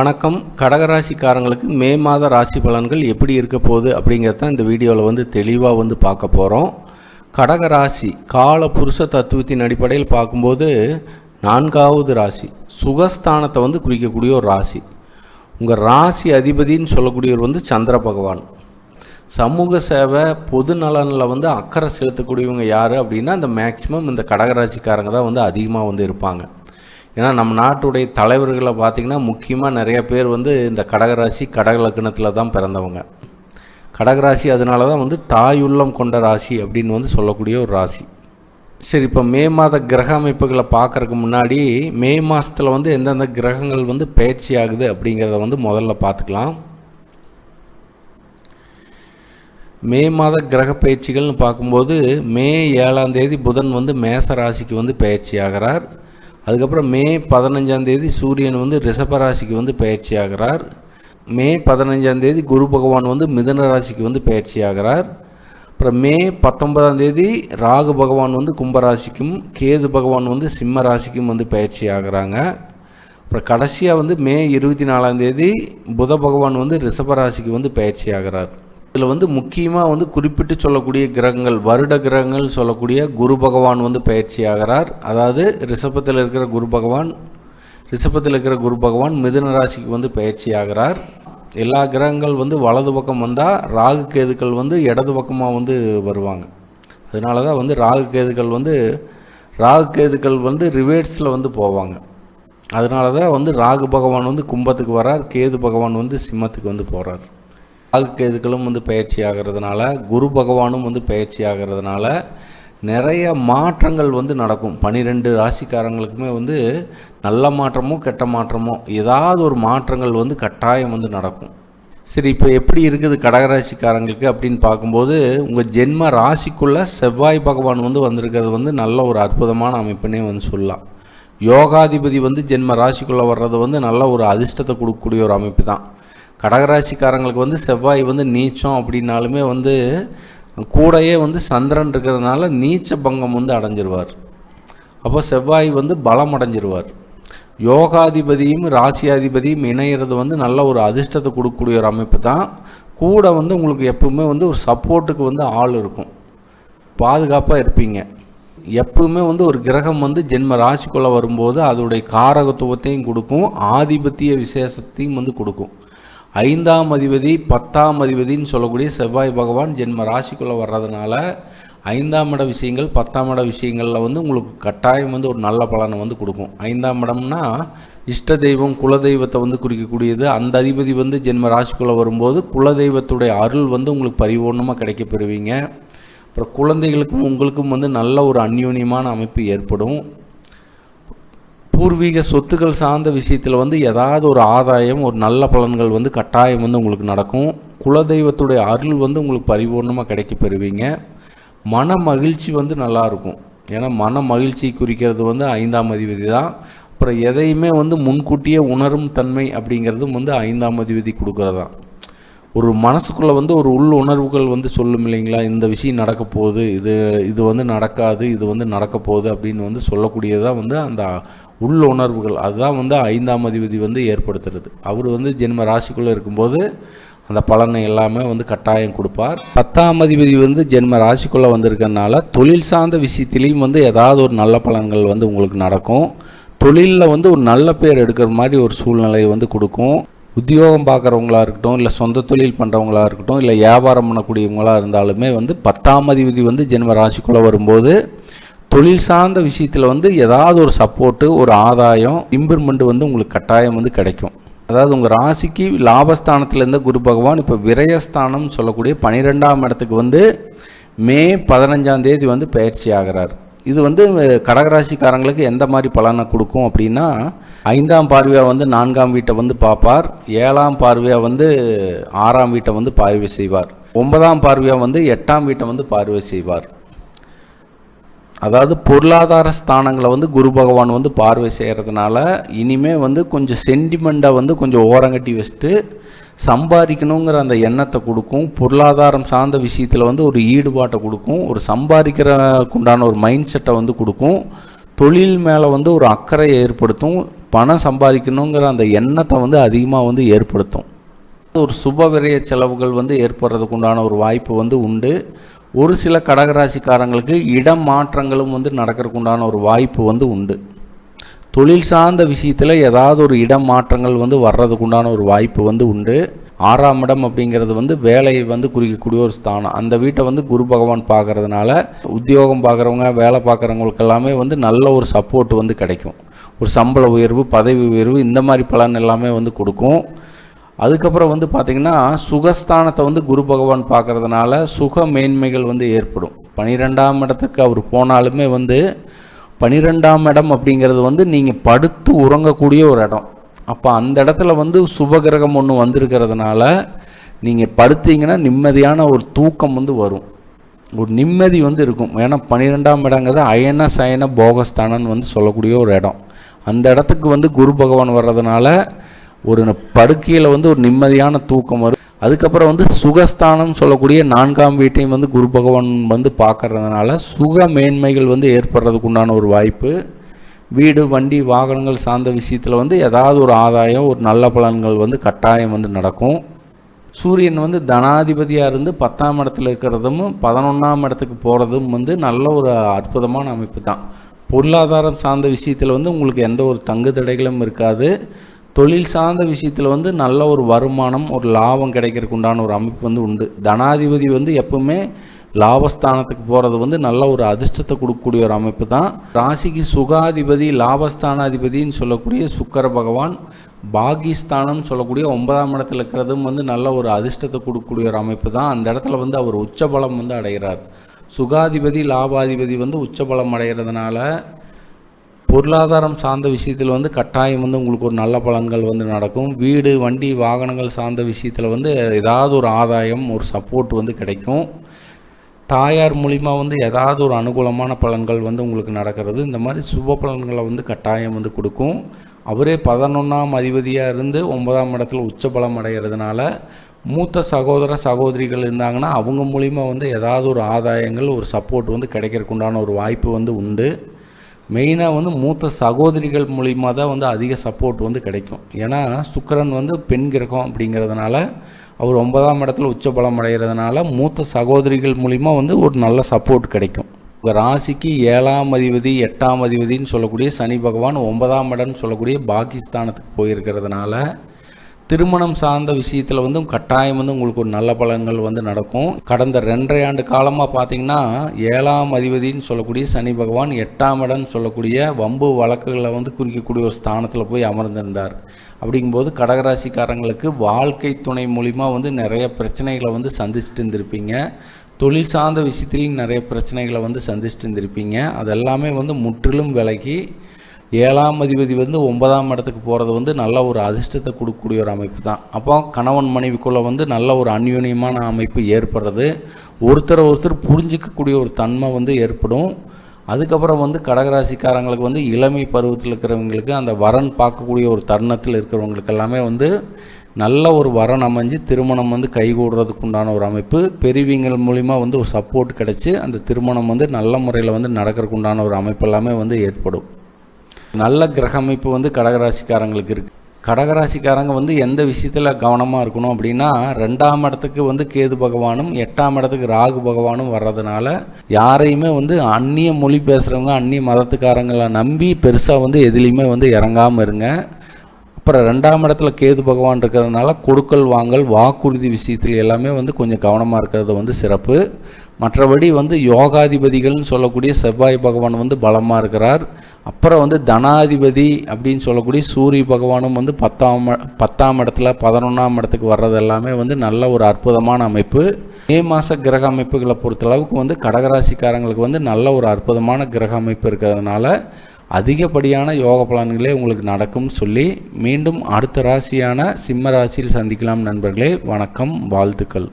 வணக்கம். கடகராசிக்காரங்களுக்கு மே மாத ராசி பலன்கள் எப்படி இருக்க போகுது அப்படிங்கிறத இந்த வீடியோவில் வந்து தெளிவாக வந்து பார்க்க போகிறோம் கடகராசி கால புருஷ தத்துவத்தின் அடிப்படையில் பார்க்கும்போது நான்காவது ராசி சுகஸ்தானத்தை வந்து குறிக்கக்கூடிய ஒரு ராசி. உங்கள் ராசி அதிபதின்னு சொல்லக்கூடியவர் வந்து சந்திர பகவான். சமூக சேவை பொது நலனில் வந்து அக்கறை செலுத்தக்கூடியவங்க யார் அப்படின்னா இந்த மேக்சிமம் இந்த கடகராசிக்காரங்க தான் வந்து அதிகமாக வந்து இருப்பாங்க. ஏன்னா நம்ம நாட்டுடைய தலைவர்களை பார்த்திங்கன்னா முக்கியமாக நிறைய பேர் வந்து இந்த கடகராசி கடக லக்னத்தில் தான் பிறந்தவங்க. கடகராசி அதனால தான் வந்து தாயுள்ளம் கொண்ட ராசி அப்படின்னு வந்து சொல்லக்கூடிய ஒரு ராசி. சரி இப்போ மே மாத கிரக அமைப்புகளை பார்க்குறதுக்கு முன்னாடி மே மாதத்தில் வந்து எந்தெந்த கிரகங்கள் வந்து பயிற்சி ஆகுது அப்படிங்கிறத வந்து முதல்ல பார்த்துக்கலாம். மே மாத கிரக பயிற்சிகள்னு பார்க்கும்போது மே ஏழாம் தேதி புதன் வந்து மேச ராசிக்கு வந்து பயிற்சி ஆகிறார். அதுக்கப்புறம் மே பதினஞ்சாந்தேதி சூரியன் வந்து ரிஷபராசிக்கு வந்து பயிற்சி ஆகிறார். மே பதினஞ்சாந்தேதி குரு பகவான் வந்து மிதன ராசிக்கு வந்து பயிற்சி ஆகிறார். அப்புறம் மே பத்தொன்பதாம் தேதி ராகு பகவான் வந்து கும்பராசிக்கும் கேது பகவான் வந்து சிம்ம ராசிக்கும் வந்து பயிற்சி ஆகிறாங்க. அப்புறம் கடைசியாக வந்து மே இருபத்தி நாலாம் தேதி புத பகவான் வந்து ரிஷபராசிக்கு வந்து பயிற்சி ஆகிறார். இதில் வந்து முக்கியமாக வந்து குறிப்பிட்டு சொல்லக்கூடிய கிரகங்கள் வருட கிரகங்கள் சொல்லக்கூடிய குரு பகவான் வந்து பயிற்சி ஆகிறார். அதாவது ரிஷபத்தில் இருக்கிற குரு பகவான் ரிஷபத்தில் இருக்கிற குரு பகவான் மிதுன ராசிக்கு வந்து பயிற்சி ஆகிறார். எல்லா கிரகங்கள் வந்து வலது பக்கம் வந்தால் ராகு கேதுக்கள் வந்து இடது பக்கமாக வந்து வருவாங்க. அதனால தான் வந்து ராகு கேதுக்கள் வந்து ராகு கேதுக்கள் வந்து ரிவேர்ஸில் வந்து போவாங்க. அதனால தான் வந்து ராகு பகவான் வந்து கும்பத்துக்கு வரார் கேது பகவான் வந்து சிம்மத்துக்கு வந்து போகிறார் ராகு கேதுக்களும் வந்து பயிற்சி ஆகிறதுனால குரு பகவானும் வந்து பயிற்சி ஆகிறதுனால நிறைய மாற்றங்கள் வந்து நடக்கும். பனிரெண்டு ராசிக்காரங்களுக்குமே வந்து நல்ல மாற்றமோ கெட்ட மாற்றமோ ஏதாவது ஒரு மாற்றங்கள் வந்து கட்டாயம் வந்து நடக்கும். சரி இப்போ எப்படி இருக்குது கடகராசிக்காரங்களுக்கு அப்படின்னு பார்க்கும்போது உங்கள் ஜென்ம ராசிக்குள்ளே செவ்வாய் பகவான் வந்து வந்திருக்கிறது வந்து நல்ல ஒரு அற்புதமான அமைப்புனே வந்து சொல்லலாம். யோகாதிபதி வந்து ஜென்ம ராசிக்குள்ளே வர்றது வந்து நல்ல ஒரு அதிர்ஷ்டத்தை கொடுக்கக்கூடிய ஒரு அமைப்பு தான். கடகராசிக்காரங்களுக்கு வந்து செவ்வாய் வந்து நீச்சம் அப்படின்னாலுமே வந்து கூடையே வந்து சந்திரன் இருக்கிறதுனால நீச்ச பங்கம் வந்து அடைஞ்சிருவார். அப்போ செவ்வாய் வந்து பலம் அடைஞ்சிருவார். யோகாதிபதியும் ராசியாதிபதியும் இணையிறது வந்து நல்ல ஒரு அதிர்ஷ்டத்தை கொடுக்கக்கூடிய ஒரு அமைப்பு தான். கூட வந்து உங்களுக்கு எப்பவுமே வந்து ஒரு சப்போர்ட்டுக்கு வந்து ஆள் இருக்கும். பாதுகாப்பாக இருப்பீங்க. எப்பவுமே வந்து ஒரு கிரகம் வந்து ஜென்ம ராசிக்குள்ளே வரும்போது அதோடைய காரகத்துவத்தையும் கொடுக்கும். ஆதிபத்திய விசேஷத்தையும் வந்து கொடுக்கும். ஐந்தாம் அதிபதி பத்தாம் அதிபதின்னு சொல்லக்கூடிய செவ்வாய் பகவான் ஜென்ம ராசிக்குள்ளே வர்றதுனால ஐந்தாம் இட விஷயங்கள் பத்தாம் இட விஷயங்களில் வந்து உங்களுக்கு கட்டாயம் வந்து ஒரு நல்ல பலனை வந்து கொடுக்கும். ஐந்தாம் இடம்னா இஷ்ட தெய்வம் குலதெய்வத்தை வந்து குறிக்கக்கூடியது. அந்த அதிபதி வந்து ஜென்ம ராசிக்குள்ளே வரும்போது குலதெய்வத்துடைய அருள் வந்து உங்களுக்கு பரிபூர்ணமாக கிடைக்க பெறுவீங்க அப்புறம் குழந்தைகளுக்கும் உங்களுக்கும் வந்து நல்ல ஒரு அந்யோன்யமான அமைப்பு ஏற்படும். பூர்வீக சொத்துக்கள் சார்ந்த விஷயத்தில் வந்து ஏதாவது ஒரு ஆதாயம் ஒரு நல்ல பலன்கள் வந்து கட்டாயம் வந்து உங்களுக்கு நடக்கும். குலதெய்வத்துடைய அருள் வந்து உங்களுக்கு பரிபூர்ணமாக கிடைக்க பெறுவீங்க. மன மகிழ்ச்சி வந்து நல்லாயிருக்கும் ஏன்னா மன மகிழ்ச்சி குறிக்கிறது வந்து ஐந்தாம் அதிபதி தான். அப்புறம் எதையுமே வந்து முன்கூட்டியே உணரும் தன்மை அப்படிங்கிறதும் வந்து ஐந்தாம் அதிபதி கொடுக்குறதா. ஒரு மனசுக்குள்ளே வந்து ஒரு உள் உணர்வுகள் வந்து சொல்லும் இல்லைங்களா? இந்த விஷயம் நடக்க போகுது இது இது வந்து நடக்காது இது வந்து நடக்க போகுது அப்படின்னு வந்து சொல்லக்கூடியதாக வந்து அந்த உள்ள உணர்வுகள் அதுதான் வந்து ஐந்தாம் அதிபதி வந்து ஏற்படுத்துறது. அவர் வந்து ஜென்ம ராசிக்குள்ளே இருக்கும்போது அந்த பலனை எல்லாமே வந்து கட்டாயம் கொடுப்பார். பத்தாம் அதிபதி வந்து ஜென்ம ராசிக்குள்ளே வந்திருக்கனால தொழில் சார்ந்த விஷயத்திலையும் வந்து ஏதாவது ஒரு நல்ல பலன்கள் வந்து உங்களுக்கு நடக்கும். தொழிலில் வந்து ஒரு நல்ல பேர் எடுக்கிற மாதிரி ஒரு சூழ்நிலையை வந்து கொடுக்கும். உத்தியோகம் பார்க்குறவங்களா இருக்கட்டும் இல்லை சொந்த தொழில் பண்ணுறவங்களா இருக்கட்டும் இல்லை வியாபாரம் பண்ணக்கூடியவங்களா இருந்தாலுமே வந்து பத்தாம் அதிபதி வந்து ஜென்ம ராசிக்குள்ளே வரும்போது தொழில் சார்ந்த விஷயத்தில் வந்து ஏதாவது ஒரு சப்போர்ட்டு ஒரு ஆதாயம் இம்ப்ரூவ்மெண்ட் வந்து உங்களுக்கு கட்டாயம் வந்து கிடைக்கும். அதாவது உங்கள் ராசிக்கு லாபஸ்தானத்திலேருந்து குரு பகவான் இப்போ விரயஸ்தானம் சொல்லக்கூடிய பனிரெண்டாம் இடத்துக்கு வந்து மே பதினஞ்சாம் தேதி வந்து பயிற்சி ஆகிறார். இது வந்து கடகராசிக்காரங்களுக்கு எந்த மாதிரி பலனை கொடுக்கும் அப்படின்னா ஐந்தாம் பார்வையாக வந்து நான்காம் வீட்டை வந்து பார்ப்பார். ஏழாம் பார்வையாக வந்து ஆறாம் வீட்டை வந்து பார்வை செய்வார். ஒன்பதாம் பார்வையாக வந்து எட்டாம் வீட்டை வந்து பார்வை செய்வார். அதாவது பொருளாதார ஸ்தானங்களை வந்து குரு பகவான் வந்து பார்வை செய்கிறதுனால இனிமே வந்து கொஞ்சம் சென்டிமெண்ட்டை வந்து கொஞ்சம் ஓரங்கட்டி வச்சுட்டு சம்பாதிக்கணுங்கிற அந்த எண்ணத்தை கொடுக்கும். பொருளாதாரம் சார்ந்த விஷயத்தில் வந்து ஒரு ஈடுபாட்டை கொடுக்கும். ஒரு சம்பாதிக்கிறக்குண்டான ஒரு மைண்ட் செட்டை வந்து கொடுக்கும். தொழில் மேலே வந்து ஒரு அக்கறையை ஏற்படுத்தும். பணம் சம்பாதிக்கணுங்கிற அந்த எண்ணத்தை வந்து அதிகமாக வந்து ஏற்படுத்தும். ஒரு சுப விரய செலவுகள் வந்து ஏற்படுறதுக்கு உண்டான ஒரு வாய்ப்பு வந்து உண்டு. ஒரு சில கடகராசிக்காரங்களுக்கு இடம் மாற்றங்களும் வந்து நடக்கிறதுக்கு உண்டான ஒரு வாய்ப்பு வந்து உண்டு. தொழில் சார்ந்த விஷயத்தில் ஏதாவது ஒரு இடம் மாற்றங்கள் வந்து வர்றதுக்கு உண்டான ஒரு வாய்ப்பு வந்து உண்டு. ஆறாம் இடம் அப்படிங்கிறது வந்து வேலையை வந்து குறிக்கக்கூடிய ஒரு ஸ்தானம். அந்த வீட்டை வந்து குரு பகவான் பார்க்கறதுனால உத்தியோகம் பார்க்குறவங்க வேலை பார்க்குறவங்களுக்கு எல்லாமே வந்து நல்ல ஒரு சப்போர்ட் வந்து கிடைக்கும். ஒரு சம்பள உயர்வு பதவி உயர்வு இந்த மாதிரி பலன் எல்லாமே வந்து கொடுக்கும். அதுக்கப்புறம் வந்து பார்த்திங்கன்னா சுகஸ்தானத்தை வந்து குரு பகவான் பார்க்கறதுனால சுக மேன்மைகள் வந்து ஏற்படும். பனிரெண்டாம் இடத்துக்கு அவர் போனாலுமே வந்து பனிரெண்டாம் இடம் அப்படிங்கிறது வந்து நீங்கள் படுத்து உறங்கக்கூடிய ஒரு இடம். அப்போ அந்த இடத்துல வந்து சுபகிரகம் ஒன்று வந்திருக்கிறதுனால நீங்கள் படுத்தீங்கன்னா நிம்மதியான ஒரு தூக்கம் வந்து வரும். ஒரு நிம்மதி வந்து இருக்கும். ஏன்னா பன்னிரெண்டாம் இடங்கிறது அயன சயன போகஸ்தானம்னு வந்து சொல்லக்கூடிய ஒரு இடம். அந்த இடத்துக்கு வந்து குரு பகவான் வர்றதுனால ஒரு படுக்கையில் வந்து ஒரு நிம்மதியான தூக்கம் வரும். அதுக்கப்புறம் வந்து சுகஸ்தானம் சொல்லக்கூடிய நான்காம் வீட்டையும் வந்து குரு பகவான் வந்து பார்க்கறதுனால சுக மேன்மைகள் வந்து ஏற்படுறதுக்கு உண்டான ஒரு வாய்ப்பு. வீடு வண்டி வாகனங்கள் சார்ந்த விஷயத்தில் வந்து ஏதாவது ஒரு ஆதாயம் ஒரு நல்ல பலன்கள் வந்து கட்டாயம் வந்து நடக்கும். சூரியன் வந்து தனாதிபதியாக இருந்து பத்தாம் இடத்துல இருக்கிறதும் பதினொன்றாம் இடத்துக்கு போகிறதும் வந்து நல்ல ஒரு அற்புதமான அமைப்பு தான். பொருளாதாரம் சார்ந்த விஷயத்தில் வந்து உங்களுக்கு எந்த ஒரு தங்கு தடைகளும் இருக்காது. தொழில் சார்ந்த விஷயத்தில் வந்து நல்ல ஒரு வருமானம் ஒரு லாபம் கிடைக்கிறதுக்கு உண்டான ஒரு அமைப்பு வந்து உண்டு. தனாதிபதி வந்து எப்பவுமே லாபஸ்தானத்துக்கு போகிறது வந்து நல்ல ஒரு அதிர்ஷ்டத்தை கொடுக்கக்கூடிய ஒரு அமைப்பு தான். ராசிக்கு சுகாதிபதி லாபஸ்தானாதிபதின்னு சொல்லக்கூடிய சுக்கர பகவான் பாகிஸ்தானம் சொல்லக்கூடிய ஒன்பதாம் இடத்துல இருக்கிறதும் வந்து நல்ல ஒரு அதிர்ஷ்டத்தை கொடுக்கக்கூடிய ஒரு அமைப்பு தான். அந்த இடத்துல வந்து அவர் உச்சபலம் வந்து அடைகிறார். சுகாதிபதி லாபாதிபதி வந்து உச்சபலம் அடைகிறதுனால பொருளாதாரம் சார்ந்த விஷயத்தில் வந்து கட்டாயம் வந்து உங்களுக்கு ஒரு நல்ல பலன்கள் வந்து நடக்கும். வீடு வண்டி வாகனங்கள் சார்ந்த விஷயத்தில் வந்து ஏதாவது ஒரு ஆதாயம் ஒரு சப்போர்ட் வந்து கிடைக்கும். தாயார் மூலிமா வந்து ஏதாவது ஒரு அனுகூலமான பலன்கள் வந்து உங்களுக்கு நடக்கிறது. இந்த மாதிரி சுப பலன்களை வந்து கட்டாயம் வந்து கொடுக்கும். அவரே பதினொன்றாம் அதிபதியாக இருந்து ஒன்பதாம் இடத்துல உச்சபலம் அடைகிறதுனால மூத்த சகோதர சகோதரிகள் இருந்தாங்கன்னா அவங்க மூலிமா வந்து ஏதாவது ஒரு ஆதாயங்கள் ஒரு சப்போர்ட் வந்து கிடைக்கிறக்குண்டான ஒரு வாய்ப்பு வந்து உண்டு. மெயினாக வந்து மூத்த சகோதரிகள் மூலிமா தான் வந்து அதிக சப்போர்ட் வந்து கிடைக்கும். ஏன்னா சுக்கரன் வந்து பெண் கிரகம் அப்படிங்கிறதுனால அவர் ஒன்பதாம் இடத்துல உச்சபலம் அடைகிறதுனால மூத்த சகோதரிகள் மூலிமா வந்து ஒரு நல்ல சப்போர்ட் கிடைக்கும். உங்கள் ராசிக்கு ஏழாம் அதிபதி எட்டாம் அதிபதினு சொல்லக்கூடிய சனி பகவான் ஒன்பதாம் இடம்னு சொல்லக்கூடிய பாகிஸ்தானத்துக்கு போயிருக்கிறதுனால திருமணம் சார்ந்த விஷயத்தில் வந்து கட்டாயம் வந்து உங்களுக்கு ஒரு நல்ல பலன்கள் வந்து நடக்கும். கடந்த ரெண்டரை ஆண்டு காலமாக பார்த்தீங்கன்னா ஏழாம் அதிபதினு சொல்லக்கூடிய சனி பகவான் எட்டாம் இடம்னு சொல்லக்கூடிய வம்பு வழக்குகளை வந்து குறிக்கக்கூடிய ஒரு ஸ்தானத்தில் போய் அமர்ந்திருந்தார். அப்படிங்கும்போது கடகராசிக்காரங்களுக்கு வாழ்க்கை துணை மூலிமா வந்து நிறைய பிரச்சனைகளை வந்து சந்திச்சுட்டு இருந்திருப்பீங்க. தொழில் சார்ந்த விஷயத்துலையும் நிறைய பிரச்சனைகளை வந்து சந்திச்சுட்டு இருந்திருப்பீங்க. அதெல்லாமே வந்து முற்றிலும் விலகி ஏழாம் அதிபதி வந்து ஒன்பதாம் இடத்துக்கு போகிறது வந்து நல்ல ஒரு அதிர்ஷ்டத்தை கொடுக்கக்கூடிய ஒரு அமைப்பு தான். அப்போ கணவன் மனைவிக்குள்ளே வந்து நல்ல ஒரு அந்யூன்யமான அமைப்பு ஏற்படுறது. ஒருத்தரை ஒருத்தர் புரிஞ்சிக்கக்கூடிய ஒரு தன்மை வந்து ஏற்படும். அதுக்கப்புறம் வந்து கடகராசிக்காரங்களுக்கு வந்து இளமை பருவத்தில் இருக்கிறவங்களுக்கு அந்த வரன் பார்க்கக்கூடிய ஒரு தருணத்தில் இருக்கிறவங்களுக்கு எல்லாமே வந்து நல்ல ஒரு வரன் அமைஞ்சு திருமணம் வந்து கைகூடுறதுக்கு உண்டான ஒரு அமைப்பு. பெரியவங்கள் மூலிமா வந்து ஒரு சப்போர்ட் கிடச்சி அந்த திருமணம் வந்து நல்ல முறையில் வந்து நடக்கிறதுக்கு உண்டான ஒரு அமைப்பு எல்லாமே வந்து ஏற்படும். நல்ல கிரகமைப்பு வந்து கடகராசிக்காரங்களுக்கு இருக்குது கடகராசிக்காரங்க வந்து எந்த விஷயத்தில் கவனமாக இருக்கணும் அப்படின்னா ரெண்டாம் இடத்துக்கு வந்து கேது பகவானும் எட்டாம் இடத்துக்கு ராகு பகவானும் வர்றதுனால யாரையுமே வந்து அந்நிய மொழி பேசுகிறவங்க அந்நிய மதத்துக்காரங்களை நம்பி பெருசாக வந்து எதுலேயுமே வந்து இறங்காமல் இருங்க. அப்புறம் ரெண்டாம் இடத்துல கேது பகவான் இருக்கிறதுனால கொடுக்கல் வாங்கல் வாக்குறுதி விஷயத்தில் எல்லாமே வந்து கொஞ்சம் கவனமாக இருக்கிறது வந்து சிறப்பு. மற்றபடி வந்து யோகாதிபதிகள்னு சொல்லக்கூடிய செவ்வாய் பகவான் வந்து பலமாக இருக்கிறார். அப்புறம் வந்து தனாதிபதி அப்படின்னு சொல்லக்கூடிய சூரிய பகவானும் வந்து பத்தாம் பத்தாம் இடத்துல பதினொன்றாம் இடத்துக்கு வர்றது எல்லாமே வந்து நல்ல ஒரு அற்புதமான அமைப்பு. மே மாத கிரக அமைப்புகளை பொறுத்தளவுக்கு வந்து கடகராசிக்காரங்களுக்கு வந்து நல்ல ஒரு அற்புதமான கிரக அமைப்பு இருக்கிறதுனால அதிகப்படியான யோக பலன்களே உங்களுக்கு நடக்கும்னு சொல்லி மீண்டும் அடுத்த ராசியான சிம்ம ராசியில் சந்திக்கலாம் நண்பர்களே. வணக்கம் வாழ்த்துக்கள்.